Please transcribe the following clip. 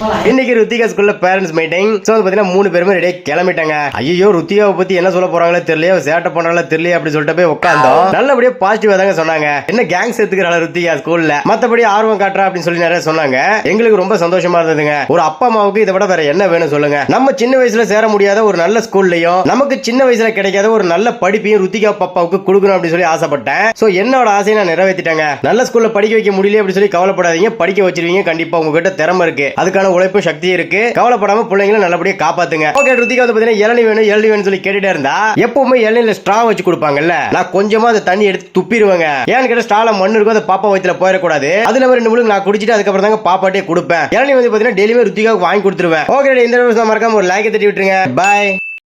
ருத்திகா ஸ்கூல்ல parents meeting so பாத்தீங்கன்னா மூணு பேருமே ரெடியா கிளம்பிட்டாங்க. ஐயோ ருத்திகாவை பத்தி என்ன சொல்ல போறாங்களோ தெரியல சேட்டை பண்றாங்களோ தெரியல அப்படி சொல்லிட்டு போய் உட்காந்தோம் நல்லபடியா பாசிட்டிவா தாங்க சொன்னாங்க. என்ன கேங் சேர்த்துக்கிறாள் ருத்திகா ஸ்கூல்ல மத்தபடி ஆர்வம் காட்டுறா அப்படின்னு சொல்லி நிறைய சொன்னாங்க. எங்களுக்கு ரொம்ப சந்தோஷமா இருந்ததுங்க. ஒரு அப்பா அம்மாவுக்கு இதை விட வேற என்ன வேணும் சொல்லுங்க. நம்ம சின்ன வயசுல சேர முடியாத ஒரு நல்ல ஸ்கூல்லயும் நமக்கு சின்ன வயசுல கிடைக்காத ஒரு நல்ல படிப்பையும் ருத்திகா பாப்பாவுக்கு கொடுக்கணும் அப்படின்னு சொல்லி ஆசைப்பட்டேன். சோ என்னோட ஆசையை நான் நிறைவேற்றிட்டேங்க நல்ல ஸ்கூல்ல படிக்க வைக்க முடியல அப்படின்னு சொல்லி கவலைப்படாதீங்க. படிக்க வச்சிருவீங்க. கண்டிப்பா உங்ககிட்ட திறமை இருக்கு. அதுக்கான உழைப்பு சக்தி இருக்கு. கவலைப்படாம பிள்ளைங்களை நல்லபடியா காப்பாத்துங்க. ஓகே ருத்திகா வந்து பாத்தீங்கன்னா இளநி வேணும் இளநி வேணும் சொல்லி கேட்டுட்டே இருந்தா எப்பவுமே இளநில ஸ்ட்ரா வச்சு கொடுப்பாங்கல்ல நான் கொஞ்சமா அந்த தண்ணி எடுத்து துப்பிடுவேங்க. ஏன்னு கேட்டால் ஸ்டால மண்ணு இருக்கும் அதை பாப்பா வயிற்றுல போயிடக்கூடாது. அதுல ஒரு ரெண்டு முழுங்க நான் குடிச்சிட்டு அதுக்கப்புறம் தாங்க பாப்பாட்டே கொடுப்பேன். இளநி வந்து பாத்தீங்கன்னா டெய்லியுமே ருத்திகாவுக்கு வாங்கி கொடுத்துருவேன். ஓகே இந்த மறக்காம ஒரு லைக் தட்டி விட்டுருங்க. பாய்